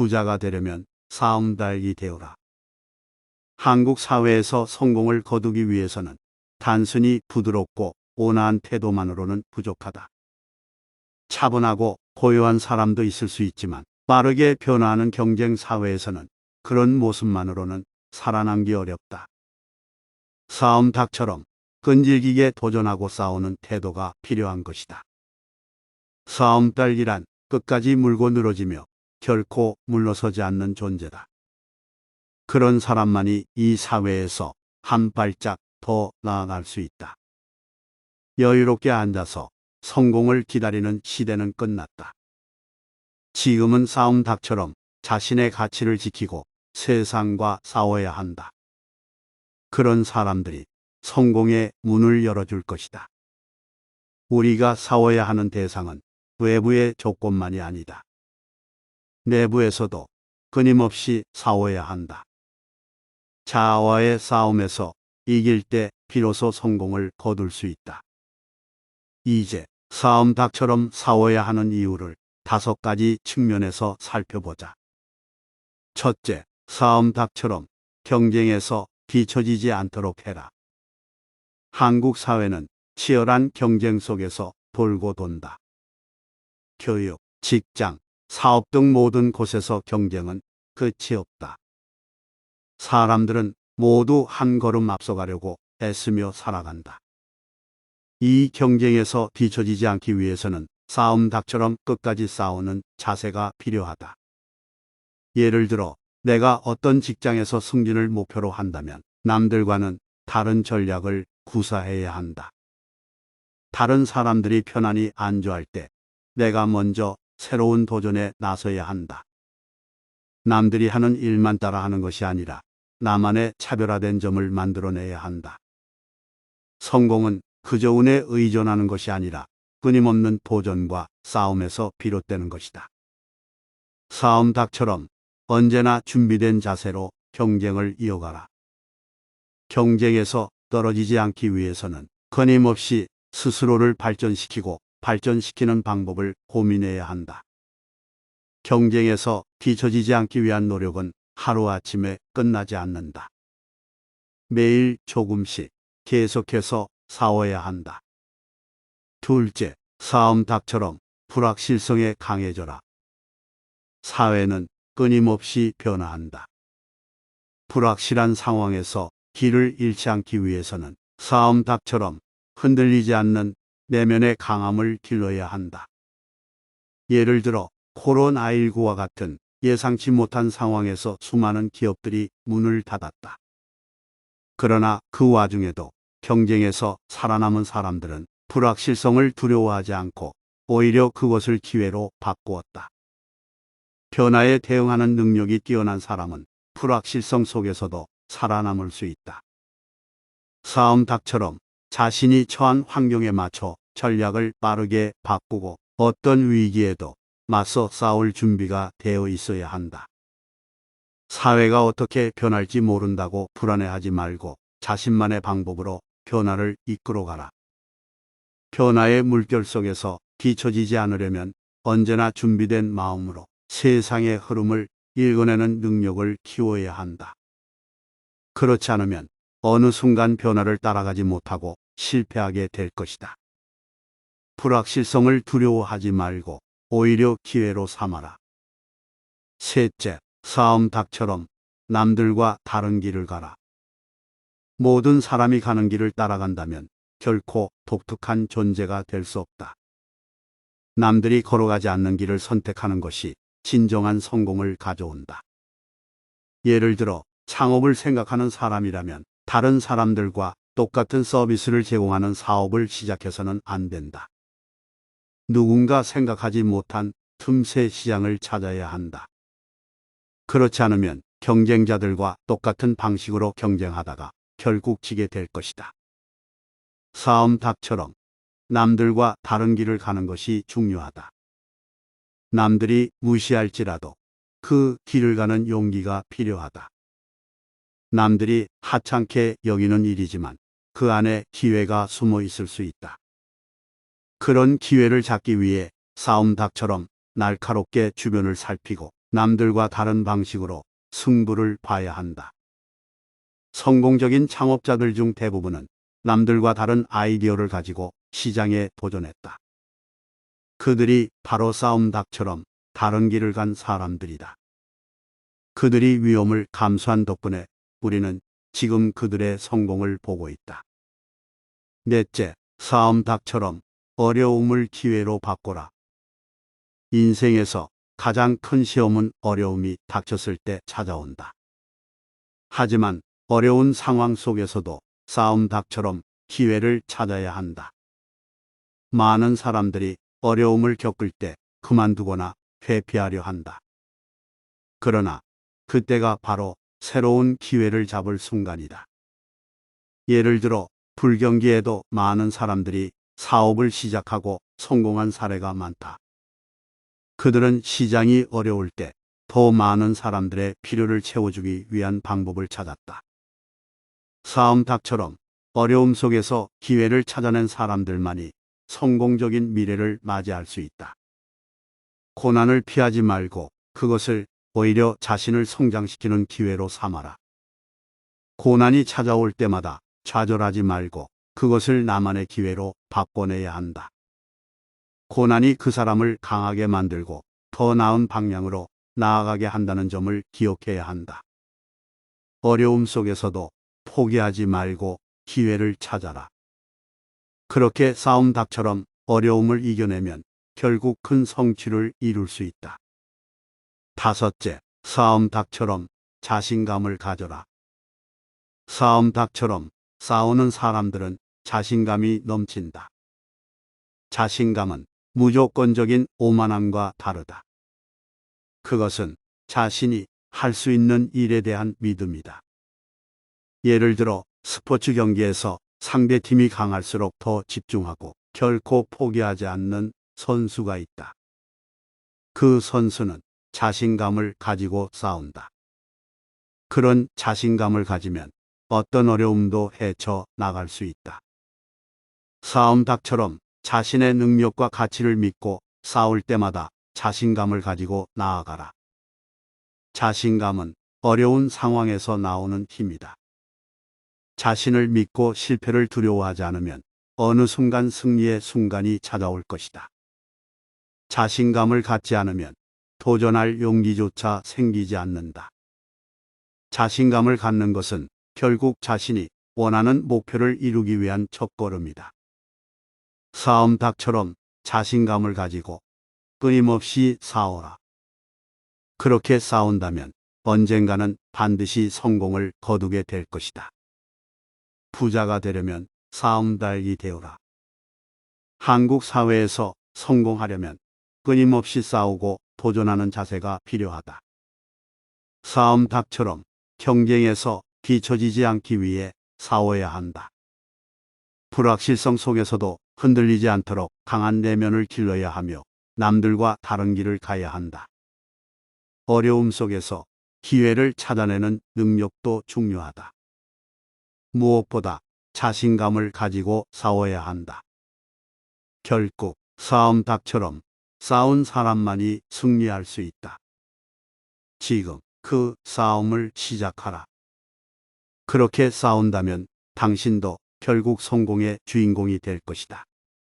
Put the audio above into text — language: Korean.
부자가 되려면 달기 되어라. 한국 사회에서 성공을 거두기 위해서는 단순히 부드럽고 온화한 태도만으로는 부족하다. 차분하고 고요한 사람도 있을 수 있지만 빠르게 변화하는 경쟁 사회에서는 그런 모습만으로는 살아남기 어렵다. 싸움 닭처럼 끈질기게 도전하고 싸우는 태도가 필요한 것이다. 싸움 딸기란 끝까지 물고 늘어지며 결코 물러서지 않는 존재다. 그런 사람만이 이 사회에서 한 발짝 더 나아갈 수 있다. 여유롭게 앉아서 성공을 기다리는 시대는 끝났다. 지금은 싸움 닭처럼 자신의 가치를 지키고 세상과 싸워야 한다. 그런 사람들이 성공의 문을 열어줄 것이다. 우리가 싸워야 하는 대상은 외부의 조건만이 아니다. 내부에서도 끊임없이 싸워야 한다. 자아와의 싸움에서 이길 때 비로소 성공을 거둘 수 있다. 이제 싸움 닭처럼 싸워야 하는 이유를 다섯 가지 측면에서 살펴보자. 첫째, 싸움 닭처럼 경쟁에서 뒤처지지 않도록 해라. 한국 사회는 치열한 경쟁 속에서 돌고 돈다. 교육, 직장, 사업 등 모든 곳에서 경쟁은 끝이 없다. 사람들은 모두 한 걸음 앞서가려고 애쓰며 살아간다. 이 경쟁에서 뒤처지지 않기 위해서는 싸움 닭처럼 끝까지 싸우는 자세가 필요하다. 예를 들어 내가 어떤 직장에서 승진을 목표로 한다면 남들과는 다른 전략을 구사해야 한다. 다른 사람들이 편안히 안주할 때 내가 먼저 새로운 도전에 나서야 한다. 남들이 하는 일만 따라 하는 것이 아니라 나만의 차별화된 점을 만들어내야 한다. 성공은 그저 운에 의존하는 것이 아니라 끊임없는 도전과 싸움에서 비롯되는 것이다. 싸움 닭처럼 언제나 준비된 자세로 경쟁을 이어가라. 경쟁에서 떨어지지 않기 위해서는 끊임없이 스스로를 발전시키고 발전시키는 방법을 고민해야 한다. 경쟁에서 뒤처지지 않기 위한 노력은 하루아침에 끝나지 않는다. 매일 조금씩 계속해서 싸워야 한다. 둘째, 싸움 닭처럼 불확실성에 강해져라. 사회는 끊임없이 변화한다. 불확실한 상황에서 길을 잃지 않기 위해서는 싸움 닭처럼 흔들리지 않는 내면의 강함을 길러야 한다. 예를 들어 코로나19와 같은 예상치 못한 상황에서 수많은 기업들이 문을 닫았다. 그러나 그 와중에도 경쟁에서 살아남은 사람들은 불확실성을 두려워하지 않고 오히려 그것을 기회로 바꾸었다. 변화에 대응하는 능력이 뛰어난 사람은 불확실성 속에서도 살아남을 수 있다. 싸움 닭처럼 자신이 처한 환경에 맞춰 전략을 빠르게 바꾸고 어떤 위기에도 맞서 싸울 준비가 되어 있어야 한다. 사회가 어떻게 변할지 모른다고 불안해하지 말고 자신만의 방법으로 변화를 이끌어가라. 변화의 물결 속에서 뒤처지지 않으려면 언제나 준비된 마음으로 세상의 흐름을 읽어내는 능력을 키워야 한다. 그렇지 않으면 어느 순간 변화를 따라가지 못하고 실패하게 될 것이다. 불확실성을 두려워하지 말고 오히려 기회로 삼아라. 셋째, 싸움 닭처럼 남들과 다른 길을 가라. 모든 사람이 가는 길을 따라간다면 결코 독특한 존재가 될 수 없다. 남들이 걸어가지 않는 길을 선택하는 것이 진정한 성공을 가져온다. 예를 들어 창업을 생각하는 사람이라면 다른 사람들과 똑같은 서비스를 제공하는 사업을 시작해서는 안 된다. 누군가 생각하지 못한 틈새 시장을 찾아야 한다. 그렇지 않으면 경쟁자들과 똑같은 방식으로 경쟁하다가 결국 지게 될 것이다. 싸움 닭처럼 남들과 다른 길을 가는 것이 중요하다. 남들이 무시할지라도 그 길을 가는 용기가 필요하다. 남들이 하찮게 여기는 일이지만 그 안에 기회가 숨어 있을 수 있다. 그런 기회를 잡기 위해 싸움 닭처럼 날카롭게 주변을 살피고 남들과 다른 방식으로 승부를 봐야 한다. 성공적인 창업자들 중 대부분은 남들과 다른 아이디어를 가지고 시장에 도전했다. 그들이 바로 싸움 닭처럼 다른 길을 간 사람들이다. 그들이 위험을 감수한 덕분에 우리는 지금 그들의 성공을 보고 있다. 넷째, 싸움 닭처럼 어려움을 기회로 바꿔라. 인생에서 가장 큰 시험은 어려움이 닥쳤을 때 찾아온다. 하지만 어려운 상황 속에서도 싸움 닭처럼 기회를 찾아야 한다. 많은 사람들이 어려움을 겪을 때 그만두거나 회피하려 한다. 그러나 그때가 바로 새로운 기회를 잡을 순간이다. 예를 들어 불경기에도 많은 사람들이 사업을 시작하고 성공한 사례가 많다. 그들은 시장이 어려울 때 더 많은 사람들의 필요를 채워주기 위한 방법을 찾았다. 닭처럼 어려움 속에서 기회를 찾아낸 사람들만이 성공적인 미래를 맞이할 수 있다. 고난을 피하지 말고 그것을 오히려 자신을 성장시키는 기회로 삼아라. 고난이 찾아올 때마다 좌절하지 말고 그것을 나만의 기회로 바꿔내야 한다. 고난이 그 사람을 강하게 만들고 더 나은 방향으로 나아가게 한다는 점을 기억해야 한다. 어려움 속에서도 포기하지 말고 기회를 찾아라. 그렇게 싸움 닭처럼 어려움을 이겨내면 결국 큰 성취를 이룰 수 있다. 다섯째, 싸움 닭처럼 자신감을 가져라. 싸움 닭처럼 싸우는 사람들은 자신감이 넘친다. 자신감은 무조건적인 오만함과 다르다. 그것은 자신이 할 수 있는 일에 대한 믿음이다. 예를 들어 스포츠 경기에서 상대팀이 강할수록 더 집중하고 결코 포기하지 않는 선수가 있다. 그 선수는 자신감을 가지고 싸운다. 그런 자신감을 가지면 어떤 어려움도 헤쳐 나갈 수 있다. 싸움 닭처럼 자신의 능력과 가치를 믿고 싸울 때마다 자신감을 가지고 나아가라. 자신감은 어려운 상황에서 나오는 힘이다. 자신을 믿고 실패를 두려워하지 않으면 어느 순간 승리의 순간이 찾아올 것이다. 자신감을 갖지 않으면 도전할 용기조차 생기지 않는다. 자신감을 갖는 것은 결국 자신이 원하는 목표를 이루기 위한 첫걸음이다. 싸움 닭처럼 자신감을 가지고 끊임없이 싸워라. 그렇게 싸운다면 언젠가는 반드시 성공을 거두게 될 것이다. 부자가 되려면 싸움 달기 되어라. 한국 사회에서 성공하려면 끊임없이 싸우고 도전하는 자세가 필요하다. 싸움 닭처럼 경쟁에서 뒤처지지 않기 위해 싸워야 한다. 불확실성 속에서도 흔들리지 않도록 강한 내면을 길러야 하며 남들과 다른 길을 가야 한다. 어려움 속에서 기회를 찾아내는 능력도 중요하다. 무엇보다 자신감을 가지고 싸워야 한다. 결국 싸움 닭처럼 싸운 사람만이 승리할 수 있다. 지금 그 싸움을 시작하라. 그렇게 싸운다면 당신도 결국 성공의 주인공이 될 것이다.